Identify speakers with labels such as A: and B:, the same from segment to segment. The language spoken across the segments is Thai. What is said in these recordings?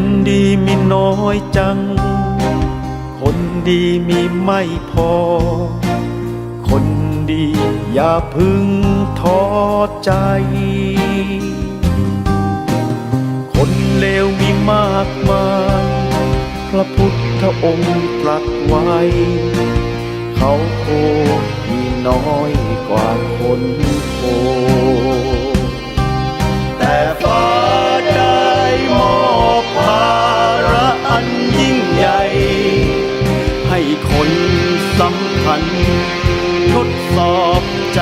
A: นดีมีน้อยจัง คนดีมีไม่พอ คนดีอย่าพึงท้อใจ คนเลวมีมากมาย พระพุทธองค์ตรัสไว้ เขาโคมีน้อยกว่าคนโค สำคัญทดสอบใจ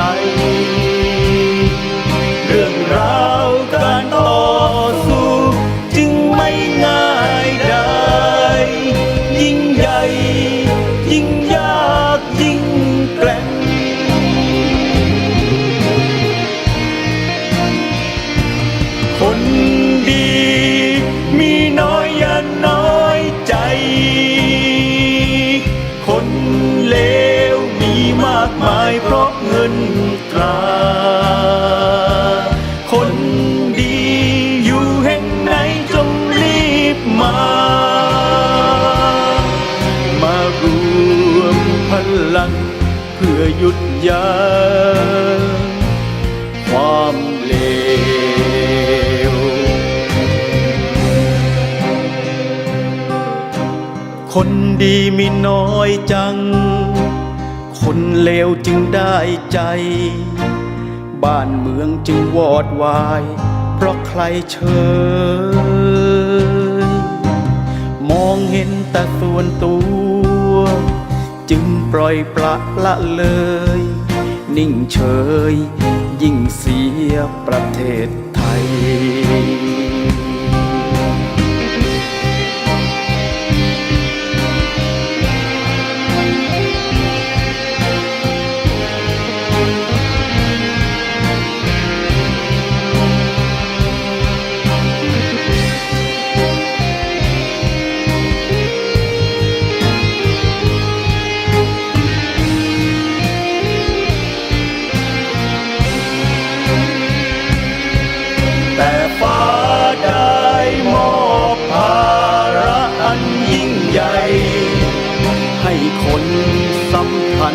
A: ากมายเพราะเงินตรา คนดีอยู่แห่งไหนจงรีบมา มารวมพลัง เพื่อหยุดยั้งความเลว คนดีมีน้อยจัง คนเลวจึงได้ใจ บ้านเมืองจึงวอดวาย เพราะใครเชยมองเห็นแต่ส่วนตัว จึงปล่อยปละละเลย นิ่งเฉย ยิ่งเสียประเทศไทย คนสำคัญ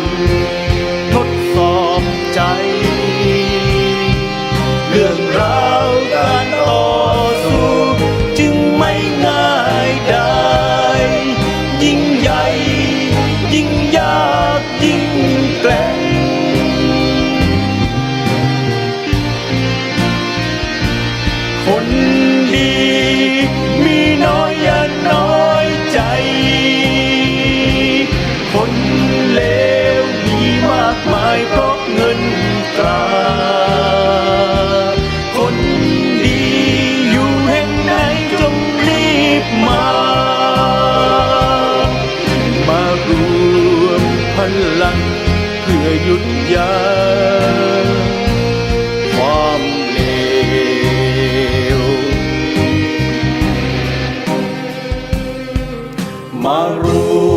A: มาร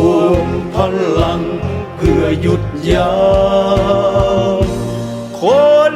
A: วมพลังเพื่อหยุดยั้งคน